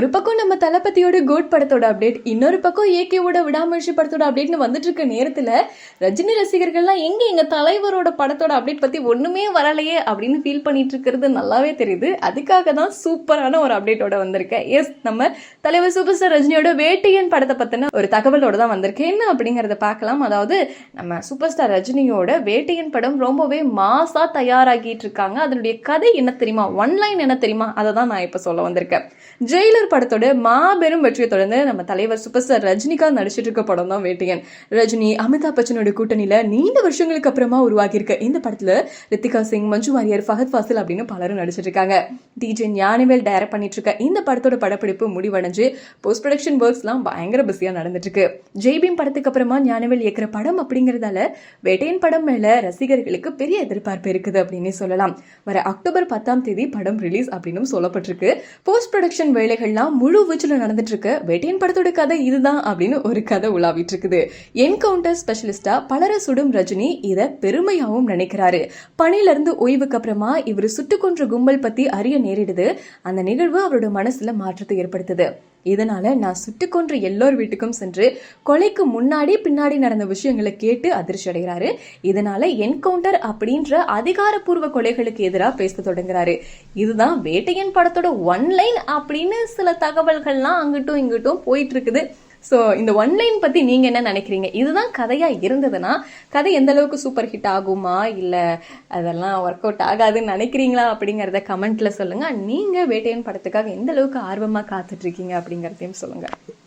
ஒரு பக்கம் நம்ம தளபதியோட கோட் படத்தோட அப்டேட் இன்னொரு பக்கம் ஏகேவோட விடாமுயற்சி படத்தோட அப்டேட்னு வந்துட்டு இருக்க நேரத்துல ரஜினி ரசிகர்கள்லாம் எங்க எங்க தலைவரோட படத்தோட அப்டேட் பத்தி ஒண்ணுமே வரலையே அப்படின்னு ஃபீல் பண்ணிட்டு இருக்கிறது நல்லாவே தெரியுது. அதுக்காக தான் சூப்பரான ஒரு அப்டேட்டோட வந்திருக்கேன். எஸ் நம்ம தலைவர் சூப்பர் ஸ்டார் ரஜினியோட வேட்டையன் படத்தை பத்தின ஒரு தகவலோட தான் வந்திருக்கேன். என்ன அப்படிங்கறத பார்க்கலாம். அதாவது நம்ம சூப்பர் ஸ்டார் ரஜினியோட வேட்டையன் படம் ரொம்பவே மாசா தயாராகிட்டு இருக்காங்க. அதனுடைய கதை என்ன தெரியுமா? ஒன் லைன் என்ன தெரியுமா? அதை தான் நான் இப்ப சொல்ல வந்திருக்கேன். ஜெயிலர் படத்தோட மாபெரும் வெற்றியை தொடர்ந்து நம்ம தலைவர் சூப்பர் ஸ்டார் ரஜினிகாந்த் நடிச்சிட்டு இருக்க படம் தான் வேட்டையன். ரஜினி அமிதாப் பச்சனோட கூட்டணியில நீண்ட வருஷங்களுக்கு அப்புறமா உருவாகியிருக்க. இந்த படத்துல ரித்திகா சிங் மஞ்சு வாரியர் ஃபஹத் ஃபாசில் அப்படின்னு பலரும் நடிச்சிட்டு இருக்காங்க. டிஜே ஞானவேல் டைரக்ட் பண்ணிட்டு இருக்க இந்த படத்தோட படப்பிடிப்பு முடிவடைஞ்சு போஸ்ட் ப்ரொடக்ஷன் ஒர்க்ஸ்லாம் பயங்கர பிஸியா நடந்துட்டு இருக்கு. ஜெய்பீம் படத்துக்கு அப்புறமா ஞானவேல் இயக்குற படம் அப்படிங்கறதால வேட்டையன் படம் மேல ரசிகர்களுக்கு பெரிய எதிர்பார்ப்பு இருக்குது அப்படின்னு சொல்லலாம். வர அக்டோபர் பத்தாம் தேதி படம் ரிலீஸ் அப்படின்னு சொல்லப்பட்டிருக்கு. போஸ்ட் ப்ரொடக்ஷன் வேலைகள்லாம் முழு வீச்சில் நடந்துட்டு இருக்கு வேட்டையன் படத்தோட கதை இதுதான் அப்படின்னு ஒரு கதை உலாவிட்டு இருக்குது என்கவுண்டர் ஸ்பெஷலிஸ்டா பலரை சுடும் ரஜினி இதை பெருமையாகவும் நினைக்கிறாரு. பணியில இருந்து ஓய்வுக்கு அப்புறமா இவர் சுட்டு கொன்ற கும்பல் பத்தி அறிய நேரிடுது. அந்த நிகழ்வு அவரோட மனசுல மாற்றத்தை ஏற்படுத்துது. இதனால நான் சுட்டு கொன்ற எல்லோர் வீட்டுக்கும் சென்று கொலைக்கு முன்னாடி பின்னாடி நடந்த விஷயங்களை கேட்டு அதிர்ச்சி அடைகிறாரு இதனால என்கவுண்டர் அப்படின்ற அதிகாரப்பூர்வ கொலைகளுக்கு எதிராக பேச தொடங்குறாரு. இதுதான் வேட்டையன் படத்தோட ஒன்லைன் அப்படின்னு சில தகவல்கள்லாம் அங்கிட்டும் இங்கிட்டும் போயிட்டு இருக்குது ஸோ இந்த ஒன்லைன் பத்தி நீங்க என்ன நினைக்கிறீங்க? இதுதான் கதையா இருந்ததுன்னா கதை எந்த அளவுக்கு சூப்பர் ஹிட் ஆகுமா? இல்லை அதெல்லாம் ஒர்க் அவுட் ஆகாதுன்னு நினைக்கிறீங்களா? அப்படிங்கிறத கமெண்ட்ல சொல்லுங்க. நீங்க வேட்டையன் படத்துக்காக எந்த அளவுக்கு ஆர்வமாக காத்துட்டு இருக்கீங்க சொல்லுங்கள் சொல்லுங்க.